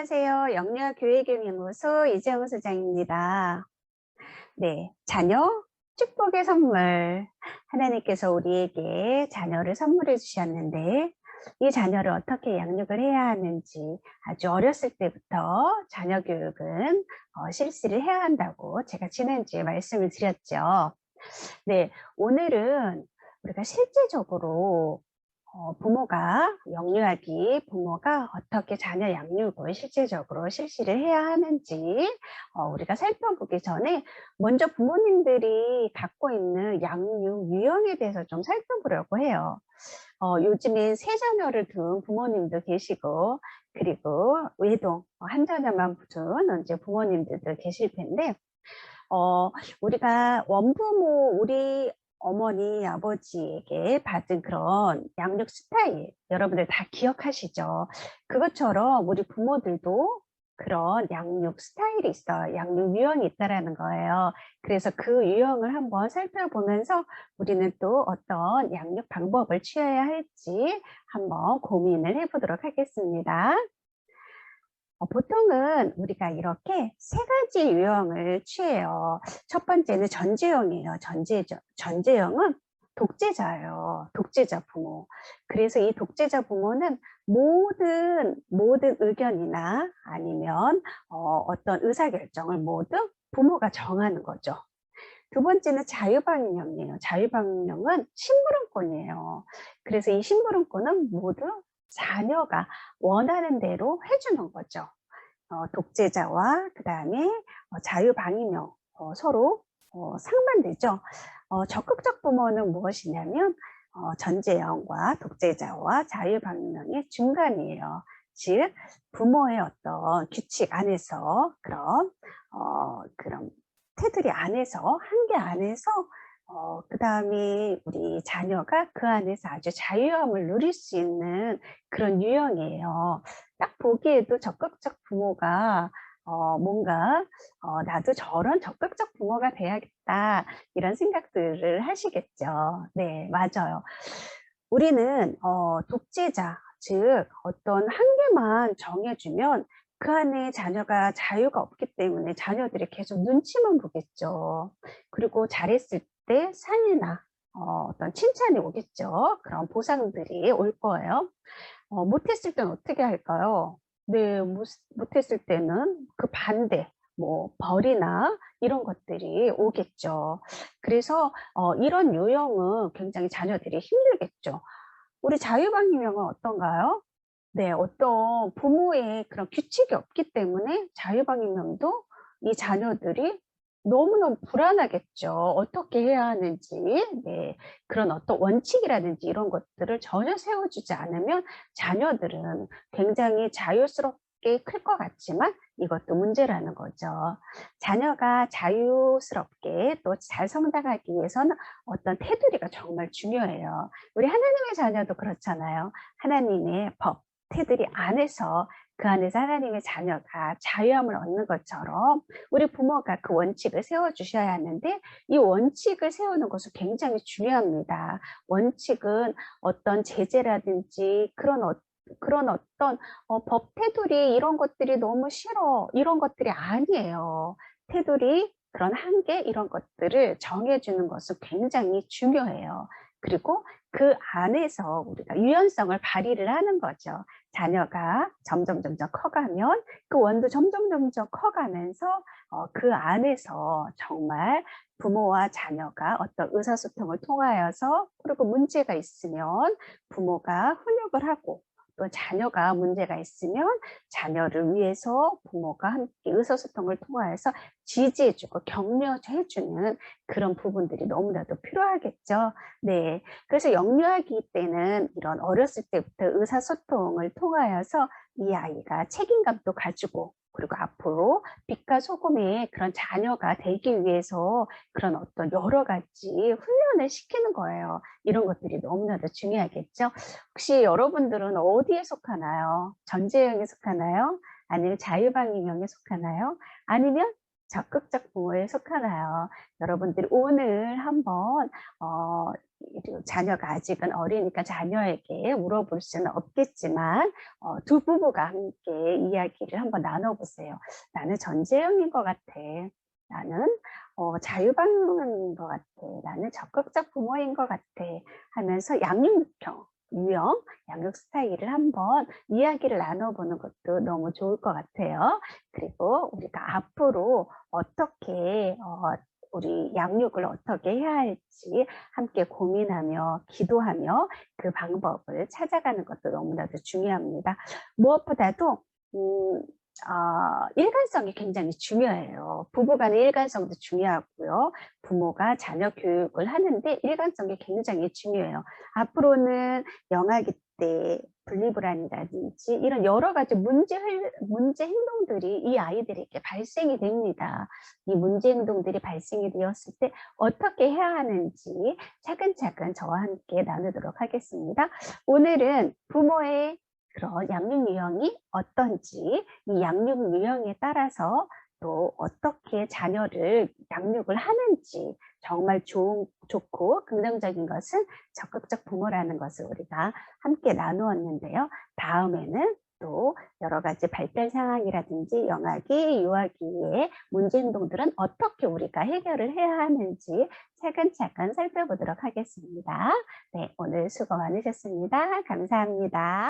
안녕하세요. 영유아교회교연구소 이재영 소장입니다. 네, 자녀 축복의 선물. 하나님께서 우리에게 자녀를 선물해 주셨는데 이 자녀를 어떻게 양육을 해야 하는지 아주 어렸을 때부터 자녀 교육은 어, 실시를 해야 한다고 제가 지난주에 말씀을 드렸죠. 네, 오늘은 우리가 실제적으로 어, 부모가 영유아기 부모가 어떻게 자녀 양육을 실제적으로 실시를 해야 하는지 어, 우리가 살펴보기 전에 먼저 부모님들이 갖고 있는 양육 유형에 대해서 좀 살펴보려고 해요. 어, 요즘엔 세 자녀를 둔 부모님도 계시고 그리고 외동 한 자녀만 둔 이제 부모님들도 계실 텐데 어, 우리가 원부모 우리 어머니, 아버지에게 받은 그런 양육 스타일 여러분들 다 기억하시죠? 그것처럼 우리 부모들도 그런 양육 스타일이 있어 양육 유형이 있다라는 거예요. 그래서 그 유형을 한번 살펴보면서 우리는 또 어떤 양육 방법을 취해야 할지 한번 고민을 해보도록 하겠습니다. 어, 보통은 우리가 이렇게 세 가지 유형을 취해요. 첫 번째는 전제형이에요. 전제죠. 전제형은 독재자예요. 독재자 부모. 그래서 이 독재자 부모는 모든 모든 의견이나 아니면 어, 어떤 의사결정을 모두 부모가 정하는 거죠. 두 번째는 자유방임형이에요. 자유방임형은 심부름권이에요. 그래서 이 심부름권은 모두 자녀가 원하는 대로 해주는 거죠. 어, 독재자와 그 다음에 어, 자유방임형 어, 서로 어, 상반되죠. 어, 적극적 부모는 무엇이냐면 어, 전제형과 독재자와 자유방임형의 중간이에요. 즉 부모의 어떤 규칙 안에서 그런 어, 그런 테두리 안에서 한계 안에서 어, 그 다음에 우리 자녀가 그 안에서 아주 자유함을 누릴 수 있는 그런 유형이에요. 딱 보기에도 적극적 부모가 어, 뭔가 어, 나도 저런 적극적 부모가 돼야겠다 이런 생각들을 하시겠죠. 네, 맞아요. 우리는 어, 독재자, 즉 어떤 한계만 정해주면 그 안에 자녀가 자유가 없기 때문에 자녀들이 계속 눈치만 보겠죠. 그리고 잘했을 때 상이나 어, 떤 칭찬이 오겠죠. 그런 보상들이 올 거예요. 어, 못했을 때는 어떻게 할까요? 네, 못, 못했을 때는 그 반대, 뭐 벌이나 이런 것들이 오겠죠. 그래서 어, 이런 유형은 굉장히 자녀들이 힘들겠죠. 우리 자유방임형은 어떤가요? 네, 어떤 부모의 그런 규칙이 없기 때문에 자유방임형도 이 자녀들이 너무너무 불안하겠죠. 어떻게 해야 하는지, 네, 그런 어떤 원칙이라든지 이런 것들을 전혀 세워주지 않으면 자녀들은 굉장히 자유스럽게 클 것 같지만 이것도 문제라는 거죠. 자녀가 자유스럽게 또 잘 성장하기 위해서는 어떤 테두리가 정말 중요해요. 우리 하나님의 자녀도 그렇잖아요. 하나님의 법, 테두리 안에서 그 안에서 하나님의 자녀가 자유함을 얻는 것처럼 우리 부모가 그 원칙을 세워주셔야 하는데 이 원칙을 세우는 것은 굉장히 중요합니다. 원칙은 어떤 제재라든지 그런 어, 그런 어떤 어, 법 테두리 이런 것들이 너무 싫어 이런 것들이 아니에요. 테두리 그런 한계 이런 것들을 정해주는 것은 굉장히 중요해요. 그리고 그 안에서 우리가 유연성을 발휘를 하는 거죠. 자녀가 점점 점점 커가면 그 원도 점점 점점 커가면서 어, 그 안에서 정말 부모와 자녀가 어떤 의사소통을 통하여서 그리고 문제가 있으면 부모가 훈육을 하고 또 자녀가 문제가 있으면 자녀를 위해서 부모가 함께 의사소통을 통하여서 지지해주고 격려해주는 그런 부분들이 너무나도 필요하겠죠. 네. 그래서 영유아기 때는 이런 어렸을 때부터 의사소통을 통하여서 이 아이가 책임감도 가지고 그리고 앞으로 빛과 소금의 그런 자녀가 되기 위해서 그런 어떤 여러 가지 훈련을 시키는 거예요. 이런 것들이 너무나도 중요하겠죠. 혹시 여러분들은 어디에 속하나요? 전제형에 속하나요? 아니면 자유방임형에 속하나요? 아니면 적극적 부모에 속하나요? 여러분들이 오늘 한번 어, 이 자녀가 아직은 어리니까 자녀에게 물어볼 수는 없겠지만 어, 두 부부가 함께 이야기를 한번 나눠보세요. 나는 전재형인 것 같아. 나는 어, 자유방문인 것 같아. 나는 적극적 부모인 것 같아. 하면서 양육형, 유형, 양육 스타일을 한번 이야기를 나눠보는 것도 너무 좋을 것 같아요. 그리고 우리가 앞으로 어떻게 어, 양육을 어떻게 해야 할지 함께 고민하며 기도하며 그 방법을 찾아가는 것도 너무나도 중요합니다. 무엇보다도 음, 어, 일관성이 굉장히 중요해요. 부부간의 일관성도 중요하고요. 부모가 자녀 교육을 하는데 일관성이 굉장히 중요해요. 앞으로는 영아기 때 분리불안이라든지 이런 여러 가지 문제, 흘- 문제 행동들이 이 아이들에게 발생이 됩니다. 이 문제 행동들이 발생이 되었을 때 어떻게 해야 하는지 차근차근 저와 함께 나누도록 하겠습니다. 오늘은 부모의 그런 양육 유형이 어떤지 이 양육 유형에 따라서 또 어떻게 자녀를 양육을 하는지 정말 좋은, 좋고 긍정적인 것은 적극적 부모라는 것을 우리가 함께 나누었는데요. 다음에는 또 여러 가지 발달 상황이라든지 영아기, 유아기의 문제 행동들은 어떻게 우리가 해결을 해야 하는지 차근차근 살펴보도록 하겠습니다. 네, 오늘 수고 많으셨습니다. 감사합니다.